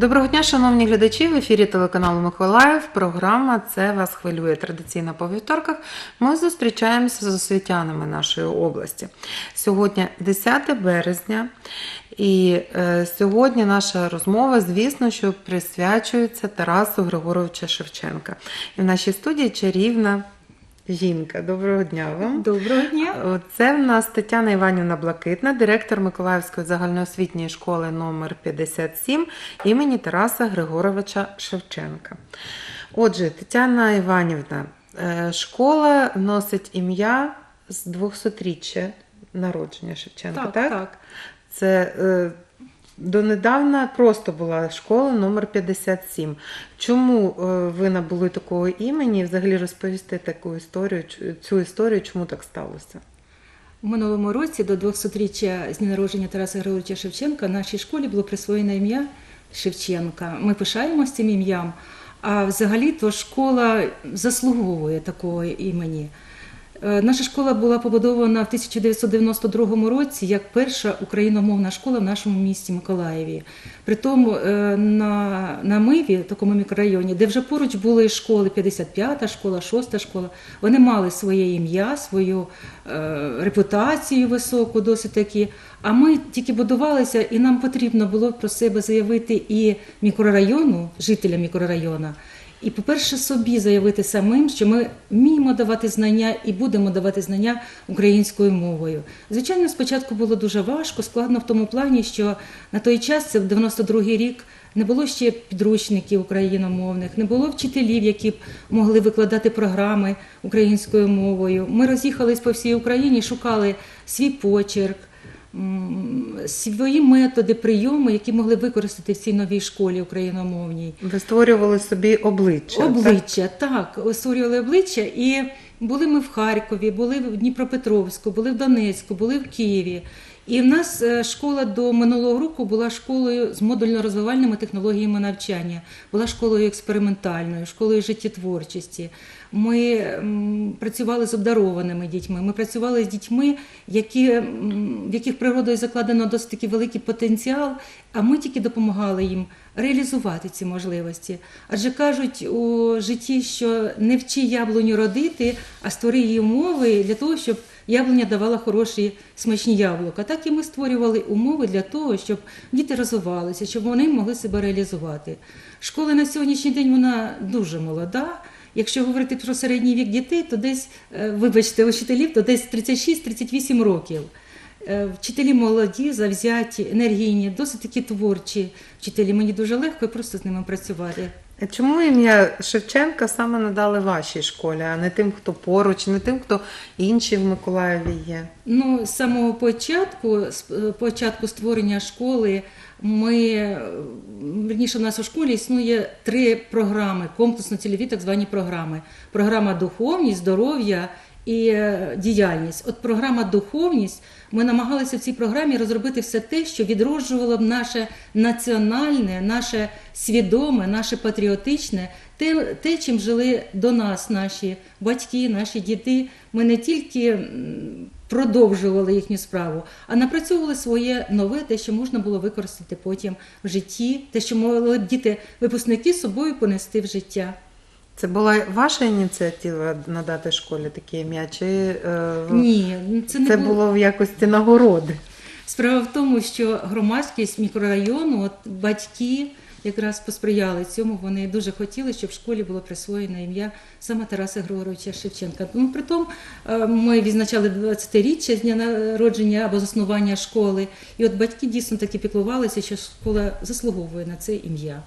Доброго дня, шановні глядачі. В ефірі телеканалу Миколаїв. Програма Це вас хвилює традиційно по вівторках. Ми зустрічаємося з освітянами нашої області. Сьогодні 10 березня, і е, сьогодні наша розмова, звісно, що присвячується Тарасу Григоровича Шевченка. І в нашій студії чарівна жінка. Доброго дня вам. Доброго дня. Це в нас Тетяна Іванівна Блакитна, директор Миколаївської загальноосвітньої школи номер 57 імені Тараса Григоровича Шевченка. Отже, Тетяна Іванівна, е, школа носить ім'я з 200-річчя народження Шевченка, так? Так, так. Це е, донедавна просто була школа номер 57. Чому е, ви набули такого імені і взагалі розповісти таку історію, цю історію, чому так сталося? У минулому році до 200-річчя з дня народження Тараса Григоровича Шевченка нашій школі було присвоєно ім'я Шевченка. Ми пишаємося цим ім'ям, а взагалі то школа заслуговує такого імені. Е, Наша школа була побудована в 1992 році як перша україномовна школа в нашому місті Миколаєві. Притому е, на, на Миві, такому мікрорайоні, де вже поруч були школи, 55-та школа, 6-та школа, вони мали своє ім'я, свою е, репутацію високу, досить таки. А ми тільки будувалися, і нам потрібно було про себе заявити і мікрорайону, жителям мікрорайону, і, по-перше, собі заявити самим, що ми вміємо давати знання і будемо давати знання українською мовою. Звичайно, спочатку було дуже важко, складно в тому плані, що на той час, це в 92-й рік, не було ще підручників україномовних, не було вчителів, які б могли викладати програми українською мовою. Ми роз'їхались по всій Україні, шукали свій почерк. Свої методи, прийоми, які могли використати в цій новій школі україномовній. Ви створювали собі обличчя. так? Обличчя, так, створювали обличчя. І були ми в Харкові, були в Дніпропетровську, були в Донецьку, були в Києві. І в нас е, школа до минулого року була школою з модульно-розвивальними технологіями навчання, була школою експериментальною, школою життєтворчості. Ми працювали з обдарованими дітьми. Ми працювали з дітьми, які, в яких природою закладено досить такий великий потенціал, а ми тільки допомагали їм реалізувати ці можливості. Адже кажуть у житті, що не вчи яблуню родити, а створи її умови для того, щоб яблуня давала хороші смачні яблука. Так і ми створювали умови для того, щоб діти розвивалися, щоб вони могли себе реалізувати. Школа на сьогоднішній день вона дуже молода. Якщо говорити про середній вік дітей, то десь, е, вибачте, учителів, то десь 36-38 років. Е, Вчителі молоді, завзяті, енергійні, досить такі творчі вчителі. Мені дуже легко і просто з ними працювати. А Чому ім'я Шевченка саме надали вашій школі, а не тим, хто поруч, не тим, хто інші в Миколаєві є? Ну, з самого початку, з е, початку створення школи, ми е, верніше, у нас у школі існує три програми, комплексно-цільові так звані програми. Програма духовність, здоров'я і е, діяльність. От програма духовність. Ми намагалися в цій програмі розробити все те, що відроджувало б наше національне, наше свідоме, наше патріотичне, те, те, чим жили до нас наші батьки, наші діти. Ми не тільки продовжували їхню справу, а напрацьовували своє нове, те, що можна було використати потім в житті, те, що могли б діти, випускники з собою понести в життя. Це була ваша ініціатива надати школі таке ім'я? Чи е, Ні, це не це було. було в якості нагороди? Справа в тому, що громадськість мікрорайону, от батьки якраз посприяли цьому. Вони дуже хотіли, щоб в школі було присвоєно ім'я саме Тараса Григоровича Шевченка. Ну, притом е, ми відзначали 20-річчя з дня народження або заснування школи. І от батьки дійсно таки піклувалися, що школа заслуговує на це ім'я.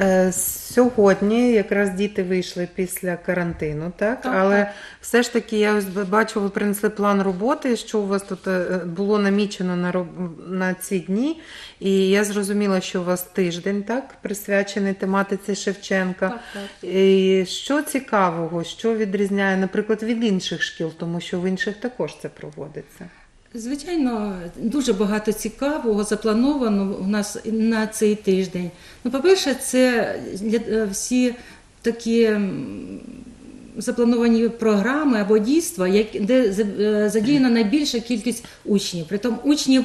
Е, Сьогодні якраз діти вийшли після карантину, так? Так, Але так. все ж таки я ось бачу, ви принесли план роботи, що у вас тут е, було намічено на, роб- на ці дні. І я зрозуміла, що у вас тиждень так присвячений тематиці Шевченка. Так, так. І що цікавого, що відрізняє, наприклад, від інших шкіл, тому що в інших також це проводиться. Звичайно, дуже багато цікавого заплановано у нас на цей тиждень. Ну, по-перше, це е, всі такі заплановані програми або дійства, де е, задіяна найбільша кількість учнів. Притом учнів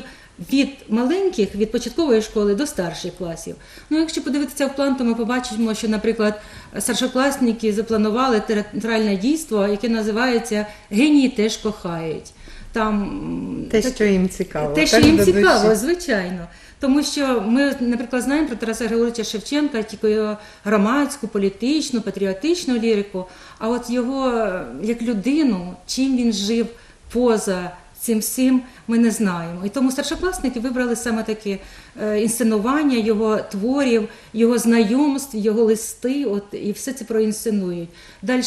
від маленьких, від початкової школи до старших класів. Ну, якщо подивитися в план, то ми побачимо, що, наприклад, старшокласники запланували театральне дійство, яке називається Генії теж кохають. Там Те, так- що їм цікаво. те, що їм цікаво, звичайно. Тому що ми, наприклад, знаємо про Тараса Григоровича Шевченка, тільки його громадську, політичну, патріотичну лірику. А от його е, як людину, чим він жив поза цим всім, ми не знаємо. І тому старшокласники вибрали саме таке е, інсценування його творів, його знайомств, його листи, от і все це проінсценують. Далі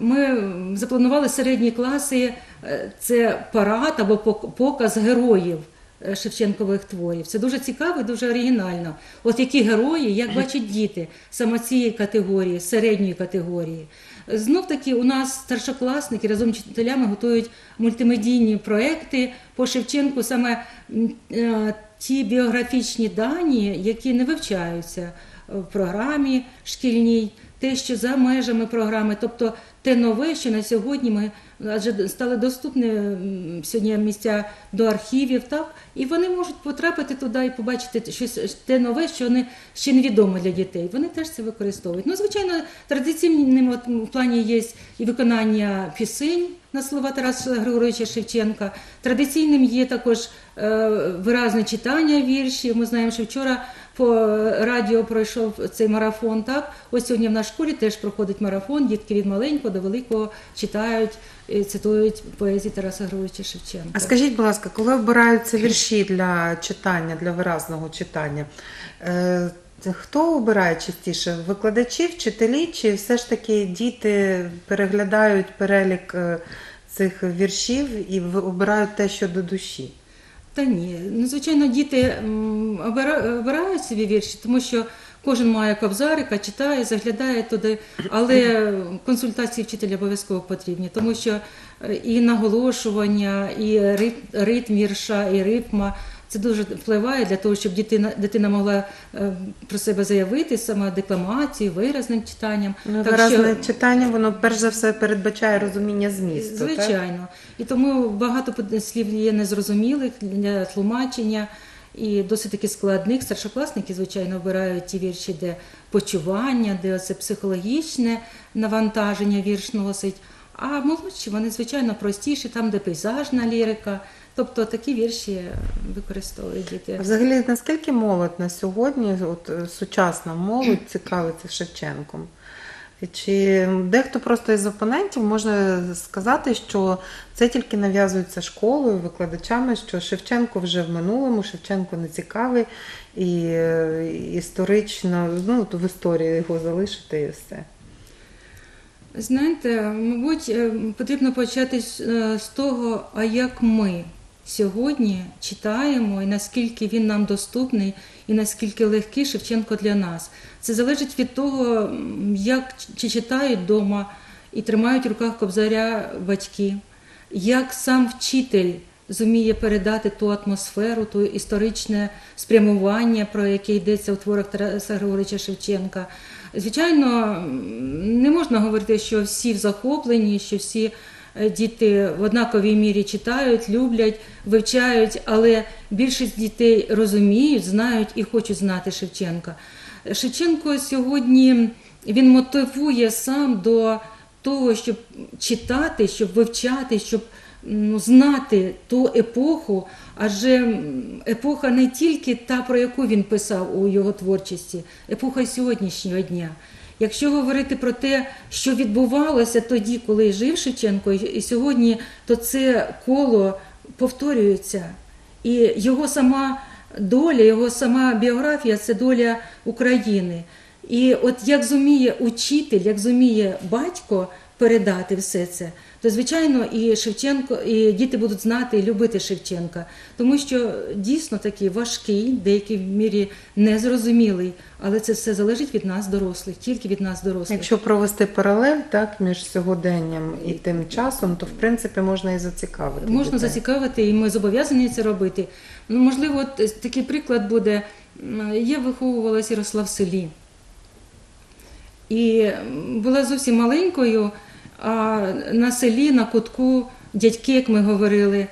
ми запланували середні класи. е, Це парад або пок- показ героїв Шевченкових творів. Це дуже цікаво і дуже оригінально. От які герої, як бачать діти саме цієї категорії, середньої категорії. Знов таки у нас старшокласники разом з вчителями готують мультимедійні проекти по Шевченку, саме е, ті біографічні дані, які не вивчаються в програмі шкільній, те, що за межами програми, тобто те нове, що на сьогодні ми адже стали доступні сьогодні місця до архівів, так і вони можуть потрапити туди і побачити щось те нове, що не ще невідомо для дітей. Вони теж це використовують. Ну, звичайно, традиційним в плані є і виконання пісень на слова Тараса Григоровича Шевченка. Традиційним є також е, виразне читання віршів. Ми знаємо, що вчора по радіо пройшов цей марафон. Так, ось сьогодні в нашій школі теж проходить марафон. Дітки від маленького до великого читають, і цитують поезії Тараса Григоровича Шевченка. А скажіть, будь ласка, коли обираються вірші для читання, для виразного читання, е, хто обирає частіше? Викладачі, вчителі, чи все ж таки діти переглядають перелік е, цих віршів і обирають те, що до душі? Та ні, ну звичайно, діти обирають собі вірші, тому що кожен має кобзарика, читає, заглядає туди, але консультації вчителя обов'язково потрібні, тому що е, і наголошування, і рит- ритм вірша, і ритма. Це дуже впливає для того, щоб дитина, дитина могла е, про себе заявити саме декламацією, виразним читанням. Ну, Так виразне що- читання, воно перш за все передбачає розуміння змісту. Так? І тому багато слів є незрозумілих для тлумачення і досить таки складних. Старшокласники, звичайно, обирають ті вірші, де почування, де це психологічне навантаження вірш носить. А молодші, вони, звичайно, простіші, там, де пейзажна лірика. Тобто такі вірші використовують діти. А Взагалі, наскільки молодь на сьогодні, от е, сучасна молодь цікавиться Шевченком? Чи дехто просто із опонентів може сказати, що це тільки нав'язується школою, викладачами, що Шевченко вже в минулому, Шевченко не цікавий, і е, історично, ну, в історії його залишити і все. Знаєте, мабуть, е, потрібно почати е, з того, а як ми сьогодні читаємо, і наскільки він нам доступний, і наскільки легкий Шевченко для нас. Це залежить від того, як чи читають вдома і тримають в руках кобзаря батьки, як сам вчитель зуміє передати ту атмосферу, ту історичне спрямування, про яке йдеться у творах Тараса Григоровича Шевченка. Звичайно, не можна говорити, що всі в захопленні, що всі діти в однаковій мірі читають, люблять, вивчають, але більшість дітей розуміють, знають і хочуть знати Шевченка. Шевченко сьогодні він мотивує сам до того, щоб читати, щоб вивчати, щоб ну, знати ту епоху, адже епоха не тільки та, про яку він писав у його творчості, епоха сьогоднішнього дня. Якщо говорити про те, що відбувалося тоді, коли жив Шевченко, і сьогодні, то це коло повторюється. І його сама доля, його сама біографія це доля України. І от як зуміє учитель, як зуміє батько передати все це, то звичайно і Шевченко, і діти будуть знати і любити Шевченка, тому що дійсно такий важкий, в деякій мірі незрозумілий, але це все залежить від нас, дорослих, тільки від нас, дорослих. Якщо провести паралель так, між сьогоденням і тим часом, то в принципі можна і зацікавити. Можна дітей. зацікавити, і ми зобов'язані це робити. Ну, можливо, от е, такий приклад буде. Я виховувалася Ярослав в селі. І була зовсім маленькою, а на селі, на кутку, дядьки, як ми говорили,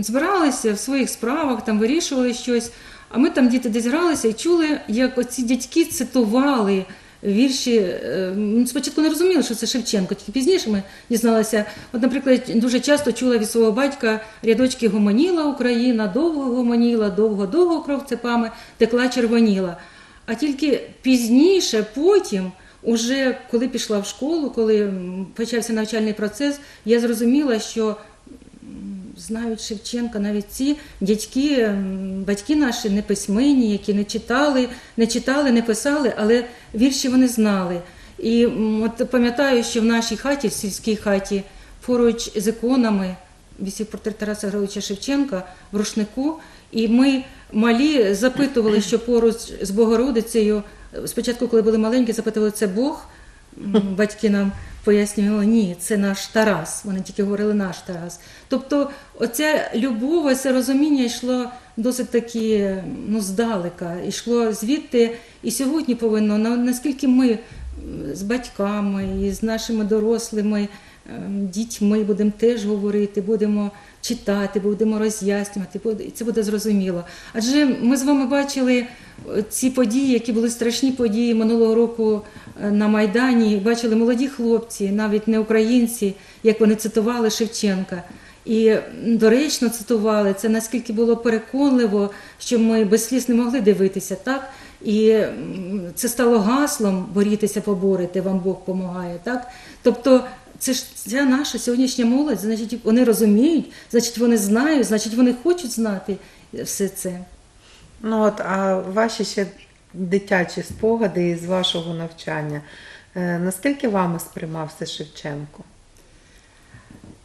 збиралися в своїх справах, там вирішували щось. А ми там діти десь гралися і чули, як оці дядьки цитували вірші. е, Спочатку не розуміли, що це Шевченко, тільки пізніше ми дізналися. От, наприклад, дуже часто чула від свого батька рядочки гомоніла Україна, довго гомоніла, довго-довго кров цепами текла червоніла. А тільки пізніше, потім, уже коли пішла в школу, коли почався навчальний процес, я зрозуміла, що знають Шевченка навіть ці дядьки, батьки наші неписьменні, які не читали, не читали, не писали, але вірші вони знали. І от пам'ятаю, що в нашій хаті, в сільській хаті, поруч з іконами висів портрет Тараса Григоровича Шевченка в рушнику. І ми малі запитували, що поруч з Богородицею, спочатку, коли були маленькі, запитували, це Бог. Батьки нам пояснювали, ні, це наш Тарас. Вони тільки говорили наш Тарас. Тобто, оця любов, оце розуміння йшло досить таки ну, здалека, йшло звідти. І сьогодні повинно, наскільки ми з батьками і з нашими дорослими ем, дітьми будемо теж говорити, будемо читати, будемо роз'яснювати, і це буде зрозуміло. Адже ми з вами бачили е, ці події, які були страшні події минулого року е, на Майдані. Бачили молоді хлопці, навіть не українці, як вони цитували Шевченка. І доречно цитували це наскільки було переконливо, що ми без сліз не могли дивитися, так? І це стало гаслом борітеся, поборете, вам Бог допомагає. Так? Тобто це ж ця наша сьогоднішня молодь, значить, вони розуміють, значить, вони знають, значить, вони хочуть знати все це. Ну от, а ваші ще дитячі спогади із вашого навчання. Е, Наскільки вами сприймався Шевченко?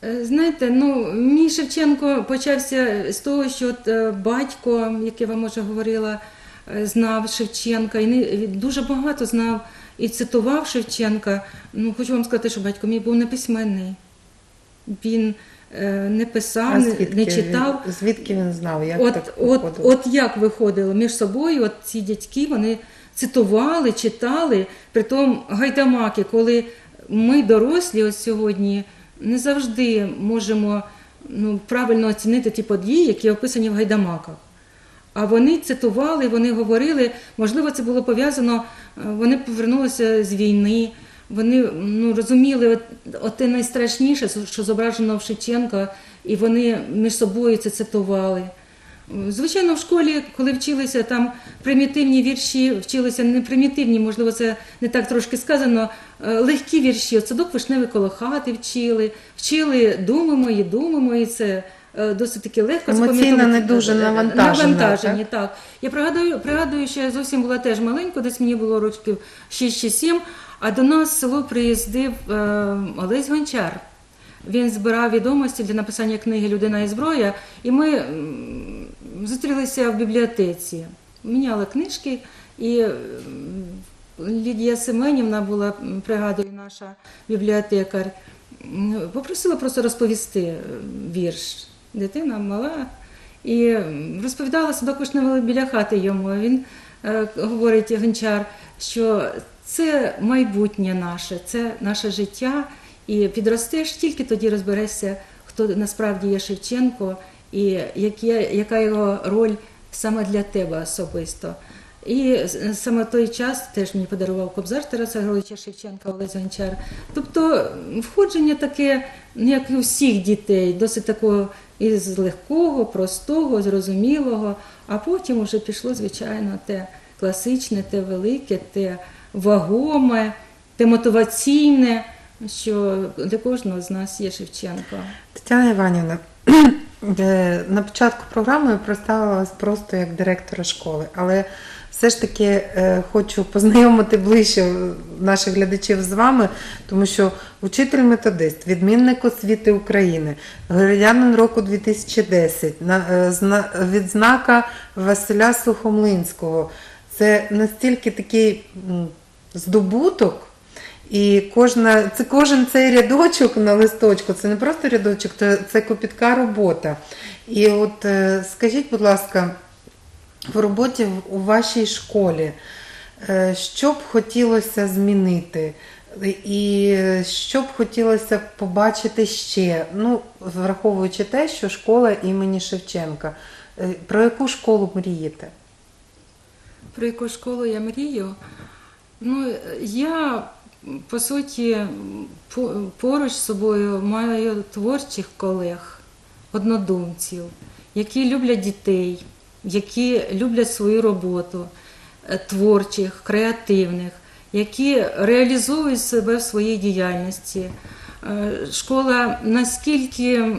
Е, Знаєте, ну мій Шевченко почався з того, що от е, батько, як я вам вже говорила, е, знав Шевченка, і не- він дуже багато знав і цитував Шевченка. Ну, хочу вам сказати, що батько мій був неписьменний. Він е, не писав, не, не читав. Він, звідки він знав? Як От, так от, виходило? от як виходило між собою, от ці дядьки вони цитували, читали. Притом гайдамаки, коли ми дорослі ось сьогодні не завжди можемо ну, правильно оцінити ті події, які описані в гайдамаках. А вони цитували, вони говорили, можливо, це було пов'язано, е, вони повернулися з війни, вони ну, розуміли от, от те найстрашніше, що зображено в Шевченка, і вони між собою це цитували. Звичайно, в школі, коли вчилися там примітивні вірші, вчилися не примітивні, можливо, це не так трошки сказано. е, Легкі вірші, садок вишневий коло хати вчили, вчили думи мої, думи мої. Це досить таки легко Емоційно не дуже навантажена, Навантажені, так. Я пригадую, пригадую, що я зовсім була теж маленька, десь мені було років 6 чи 7, а до нас в село приїздив е, Олесь Гончар. Він збирав відомості для написання книги Людина і зброя, і ми зустрілися в бібліотеці, міняли книжки, і Лідія Семенівна була, пригадую, наша бібліотекар, попросила просто розповісти е, вірш. Дитина мала. І розповідала садок вишневий біля хати йому. Він е, говорить Гончар, що це майбутнє наше, це наше життя. І підростеш, тільки тоді розберешся, хто насправді є Шевченко і які, яка його роль саме для тебе особисто. І саме той час теж мені подарував Кобзар Тараса Григоровича Шевченка Олесь Гончар. Тобто входження таке, як і у всіх дітей, досить такого із легкого, простого, зрозумілого, а потім вже пішло, звичайно, те класичне, те велике, те вагоме, те мотиваційне, що для кожного з нас є Шевченко. Тетяна Іванівна, е, на початку програми я представила вас просто як директора школи, але все ж таки е, хочу познайомити ближче наших глядачів з вами, тому що учитель-методист, відмінник освіти України, громадянин року 2010, на- е, зна- відзнака Василя Сухомлинського. Це настільки такий здобуток. І кожна, це кожен цей рядочок на листочку, це не просто рядочок, це копітка робота. І от е, скажіть, будь ласка, в роботі у вашій школі, Е, Що б хотілося змінити? І що б хотілося побачити ще? Ну, враховуючи те, що школа імені Шевченка. Е, Про яку школу мрієте? Про яку школу я мрію? Ну, я, по суті, поруч з собою маю творчих колег, однодумців, які люблять дітей, які люблять свою роботу, е, творчих, креативних, які реалізовують себе в своїй діяльності. Е, Школа наскільки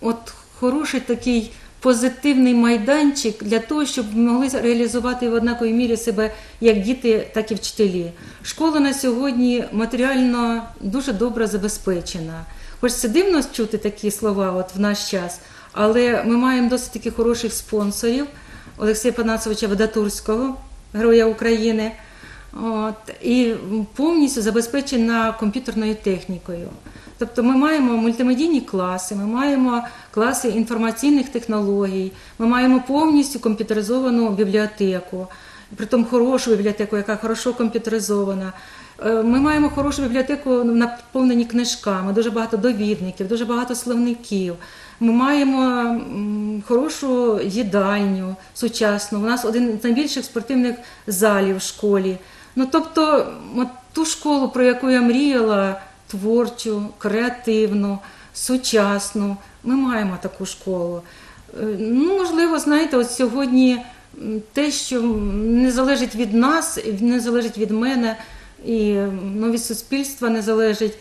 от хороший такий позитивний майданчик для того, щоб могли реалізувати в однаковій мірі себе як діти, так і вчителі. Школа на сьогодні матеріально дуже добре забезпечена. Хоч це дивно чути такі слова от в наш час, але ми маємо досить таки хороших спонсорів Олексія Панасовича Водатурського, Героя України. От, і повністю забезпечена комп'ютерною технікою. Тобто ми маємо мультимедійні класи, ми маємо класи інформаційних технологій, ми маємо повністю комп'ютеризовану бібліотеку, притом хорошу бібліотеку, яка хорошо комп'ютеризована. Е, Ми маємо хорошу бібліотеку наповнені книжками, дуже багато довідників, дуже багато словників. Ми маємо хорошу їдальню сучасну. У нас один з найбільших спортивних залів в школі. Ну тобто, от ту школу, про яку я мріяла, творчу, креативну, сучасну, ми маємо таку школу. Е, Ну, можливо, знаєте, от сьогодні те, що не залежить від нас, не залежить від мене і ну, від суспільства не залежить.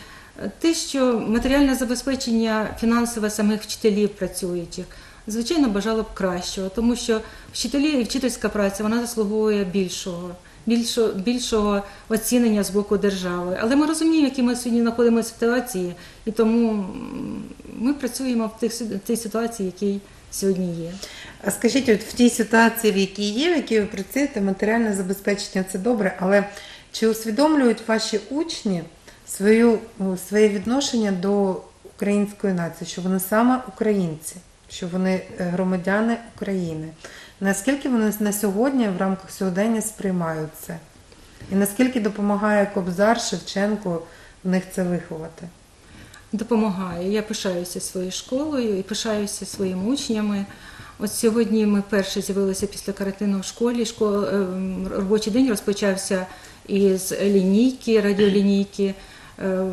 Те, що матеріальне забезпечення фінансове самих вчителів працюючих, звичайно, бажало б кращого, тому що вчителі і вчительська праця вона заслуговує більшого, більшого, більшого оцінення з боку держави. Але ми розуміємо, які ми сьогодні знаходимося в ситуації, і тому ми працюємо в тих, си- тій ситуації, якій сьогодні є. А скажіть, от в тій ситуації, в якій є, в якій ви працюєте, матеріальне забезпечення це добре, але чи усвідомлюють ваші учні свою, ну, своє відношення до української нації, що вони саме українці, що вони е, громадяни України? Наскільки вони на сьогодні в рамках сьогодення сприймають це? І наскільки допомагає Кобзар Шевченко в них це виховати? допомагає. Я пишаюся своєю школою і пишаюся своїми учнями. От сьогодні ми перше з'явилися після карантину в школі. Школа, ем, робочий день розпочався із лінійки, радіолінійки. Е,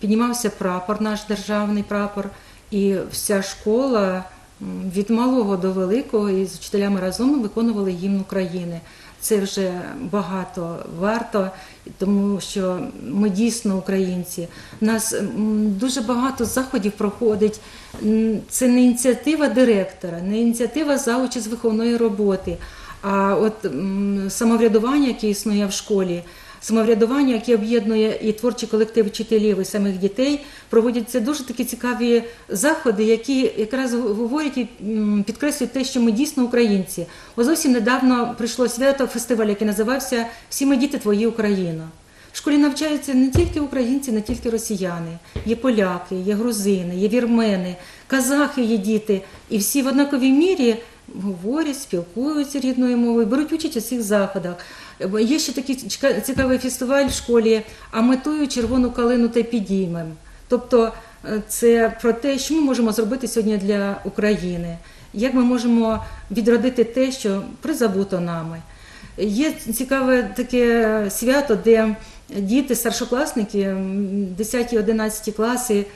Піднімався прапор, наш державний прапор, і вся школа від малого до великого і з вчителями разом виконували гімн України. Це вже багато варто, тому що ми дійсно українці. У нас дуже багато заходів проходить. Це не ініціатива директора, не ініціатива заучі з виховної роботи, а от самоврядування, яке існує в школі. Самоврядування, яке об'єднує і творчий колектив вчителів і самих дітей, проводяться дуже такі цікаві заходи, які якраз говорять і підкреслюють те, що ми дійсно українці. Ось зовсім недавно прийшло свято фестиваль, який називався Всі ми діти твої Україна. В школі навчаються не тільки українці, не тільки росіяни, є поляки, є грузини, є вірмени, казахи є діти, і всі в однаковій мірі говорять, спілкуються рідною мовою, беруть участь у цих заходах. Є ще такий цікавий фестиваль в школі, а метою червону калину та підіймем. Тобто е, це про те, що ми можемо зробити сьогодні для України, як ми можемо відродити те, що призабуто нами. Є цікаве таке свято, де діти, старшокласники, 10-11 класи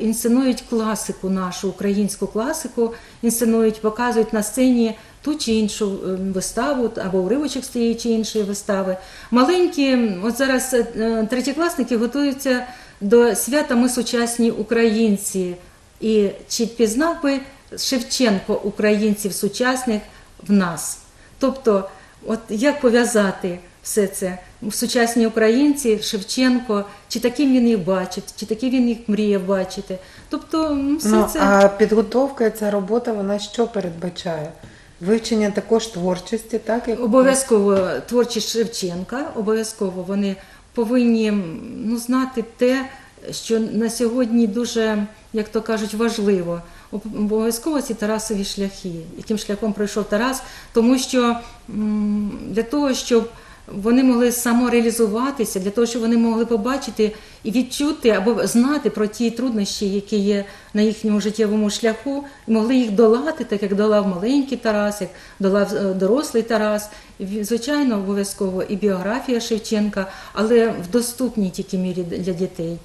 інсценують, класику, нашу українську класику, інсценують, показують на сцені ту чи іншу виставу або уривочок з тієї чи іншої вистави. Маленькі, от зараз е, третєкласники готуються до свята Ми сучасні українці. І чи пізнав би Шевченко українців сучасних в нас? Тобто, от як пов'язати все це? Сучасні українці, Шевченко, чи таким він їх бачить, чи таким він їх мріяв бачити. Тобто, ну, все Ну, це а підготовка, ця робота, вона що передбачає? Вивчення також творчості, так? Як обов'язково творчість Шевченка, обов'язково вони повинні ну, знати те, що на сьогодні дуже, як то кажуть, важливо. обов'язково ці Тарасові шляхи, яким шляхом пройшов Тарас, тому що для того, щоб вони могли самореалізуватися, для того, щоб вони могли побачити і відчути або знати про ті труднощі, які є на їхньому життєвому шляху, і могли їх долати, так як долав маленький Тарас, як долав е, дорослий Тарас. Звичайно, обов'язково і біографія Шевченка, але в доступній тільки мірі для дітей,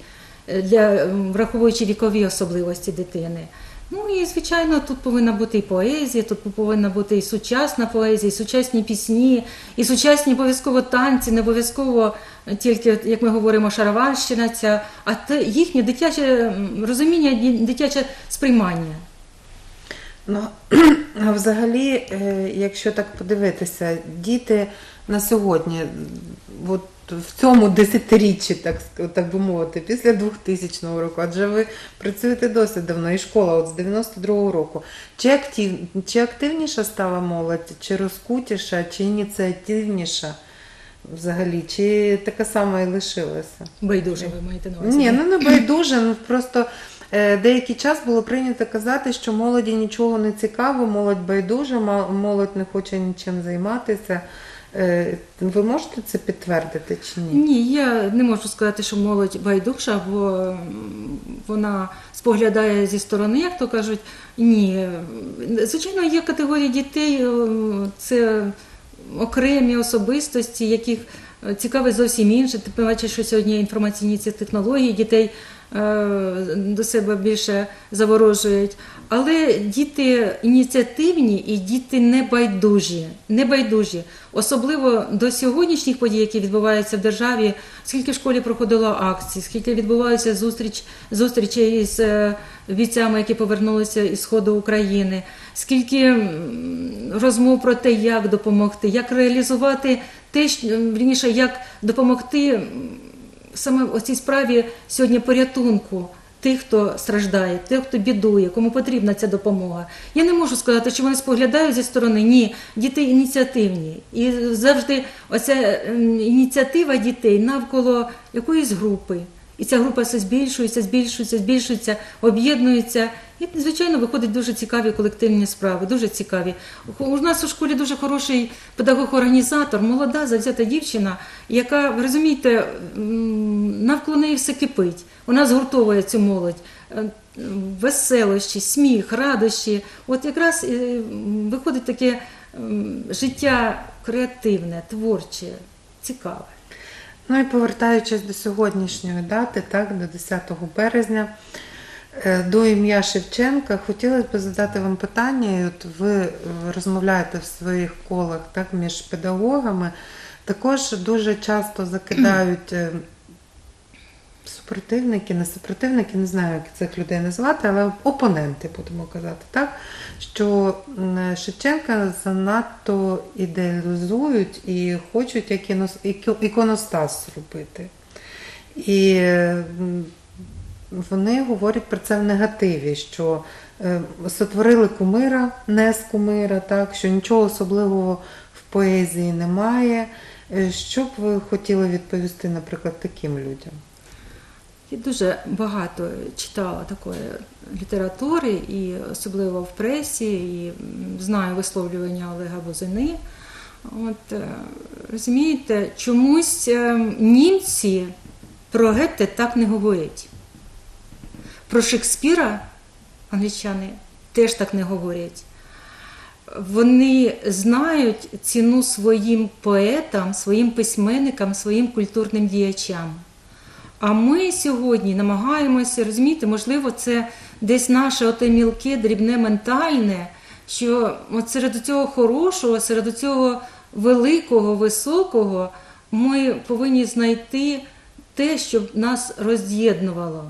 е, для враховуючи вікові особливості дитини. Ну і звичайно, тут повинна бути і поезія, тут повинна бути і сучасна поезія, і сучасні пісні, і сучасні обов'язково танці, не обов'язково тільки, як ми говоримо, шароварщина ця, а те їхнє дитяче розуміння, дитяче сприймання. Ну, а взагалі, е, якщо так подивитися, діти на сьогодні, от в цьому десятиріччі, так, так би мовити, після 2000 року, адже ви працюєте досить давно, і школа от з 92-го року. Чи, актив, чи активніша стала молодь, чи розкутіша, чи ініціативніша взагалі, чи така сама і лишилася? Байдуже, ви маєте на увазі. Ні, ну не байдуже. Ну просто е, деякий час було прийнято казати, що молоді нічого не цікаво, молодь байдужа, молодь не хоче нічим займатися. Е, ви можете це підтвердити чи ні? Ні, я не можу сказати, що молодь байдужа, бо вона споглядає зі сторони, як то кажуть. Ні. Звичайно, є категорії дітей, це окремі особистості, яких е, цікавить зовсім інше. Ти бачиш, що сьогодні інформаційні ці технології дітей до себе більше заворожують. Але діти ініціативні і діти небайдужі, небайдужі. Особливо до сьогоднішніх подій, які відбуваються в державі, скільки в школі проходило акцій, скільки відбувалося зустріч, зустрічей із е, бійцями, які повернулися із сходу України, скільки розмов про те, як допомогти, як реалізувати те, що- як допомогти саме в цій справі сьогодні порятунку тих, хто страждає, тих, хто бідує, кому потрібна ця допомога. Я не можу сказати, чи вони споглядають зі сторони. Ні, діти ініціативні. І завжди оця ем, ініціатива дітей навколо якоїсь групи. І ця група все збільшується, збільшується, збільшується, об'єднується. І, звичайно, виходять дуже цікаві колективні справи, дуже цікаві. У нас у школі дуже хороший педагог-організатор, молода, завзята дівчина, яка, ви розумієте, навколо неї все кипить. Вона згуртовує цю молодь. Е, Веселощі, сміх, радощі. От якраз е, виходить таке життя креативне, творче, цікаве. Ну і повертаючись до сьогоднішньої дати, так, до 10 березня, е, до ім'я Шевченка, хотілося б задати вам питання, от ви е, розмовляєте в своїх колах так, між педагогами, також дуже часто закидають е, супротивники, не супротивники, не знаю, як цих людей назвати, але опоненти, будемо казати, так, що Шевченка занадто ідеалізують і хочуть як іконостас зробити. І вони говорять про це в негативі, що е, сотворили кумира, не з кумира, так, що нічого особливого в поезії немає. Е, Що б ви хотіли відповісти, наприклад, таким людям? Я дуже багато читала такої літератури, і особливо в пресі, і знаю висловлювання Олега Бузини. От е, розумієте, чомусь е, німці про Гетте так не говорять. Про Шекспіра англічани теж так не говорять. Вони знають ціну своїм поетам, своїм письменникам, своїм культурним діячам. А ми сьогодні намагаємося розуміти, можливо, це десь наше оте мілке, дрібне ментальне, що от серед цього хорошого, серед цього великого, високого ми повинні знайти те, що нас роз'єднувало.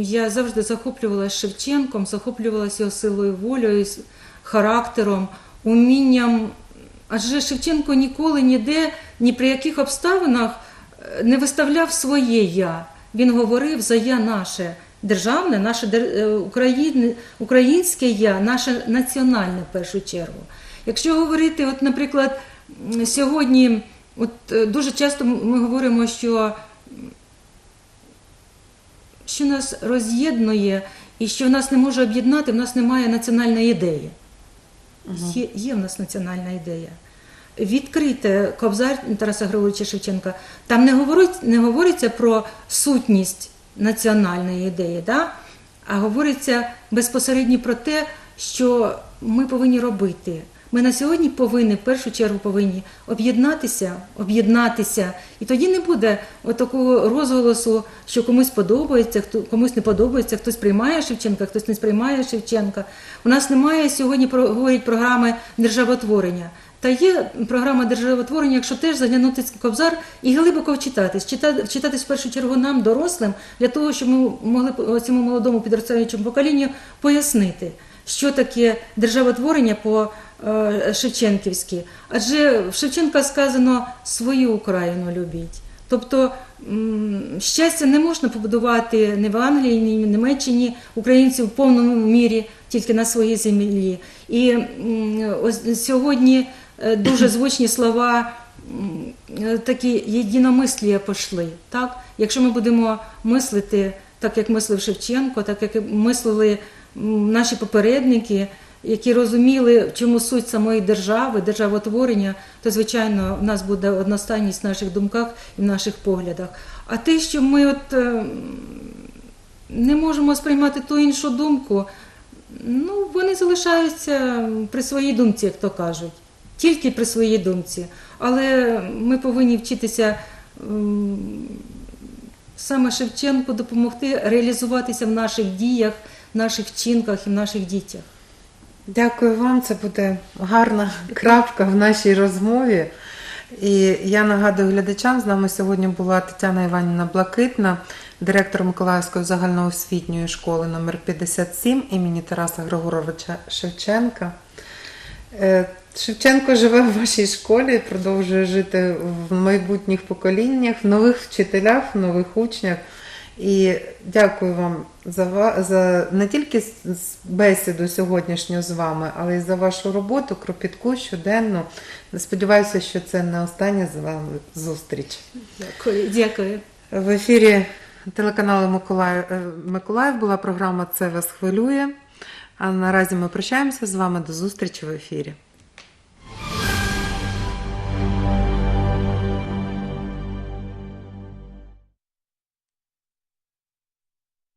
Я завжди захоплювалася Шевченком, захоплювалася його силою волею, характером, умінням. Адже Шевченко ніколи ніде, ні при яких обставинах не виставляв своє я. Він говорив за я наше державне, наше е, Україн- українське я, наше національне в першу чергу. Якщо говорити, от, наприклад, сьогодні, от е, дуже часто ми говоримо, що що нас роз'єднує і що нас не може об'єднати, в нас немає національної ідеї. Є, є в нас національна ідея. Відкрите Кобзар Тараса Григоровича Шевченка. Там не, говорить, не говориться про сутність національної ідеї, да? а говориться безпосередньо про те, що ми повинні робити. Ми на сьогодні повинні, в першу чергу, повинні об'єднатися, об'єднатися, і тоді не буде такого розголосу, що комусь подобається, хто комусь не подобається, хтось приймає Шевченка, хтось не сприймає Шевченка. У нас немає сьогодні говорять програми державотворення. Та є програма державотворення, якщо теж заглянути в Кобзар і глибоко вчитатись, читати, вчитатись в першу чергу нам, дорослим, для того, щоб ми могли цьому молодому підростаючому поколінню пояснити, що таке державотворення по е, Шевченківськи. Адже в Шевченка сказано свою Україну любіть. Тобто щастя не можна побудувати ні в Англії, ні в Німеччині українців в повному мірі тільки на своїй землі. І ось сьогодні дуже звучні слова. е, Такі єдиномислія пішли. Так? Якщо ми будемо мислити так, як мислив Шевченко, так як мислили наші попередники, які розуміли, в чому суть самої держави, державотворення, то звичайно в нас буде одностайність в наших думках і в наших поглядах. А те, що ми от е, не можемо сприймати ту іншу думку, ну вони залишаються при своїй думці, як то кажуть, тільки при своїй думці. Але ми повинні вчитися. Саме Шевченку допомогти реалізуватися в наших діях, в наших вчинках і в наших дітях. Дякую вам. Це буде гарна крапка в нашій розмові. І я нагадую глядачам, з нами сьогодні була Тетяна Іванівна Блакитна, директор Миколаївської загальноосвітньої школи номер 57 імені Тараса Григоровича Шевченка. Шевченко живе в вашій школі, продовжує жити в майбутніх поколіннях, в нових вчителях, в нових учнях. І дякую вам за, за не тільки бесіду сьогоднішню з вами, але й за вашу роботу, кропітку щоденну. Сподіваюся, що це не остання з вами зустріч. Дякую. Дякую. В ефірі телеканалу Миколаїв, е, Миколаїв була програма Це вас хвилює. А наразі ми прощаємося з вами до зустрічі в ефірі.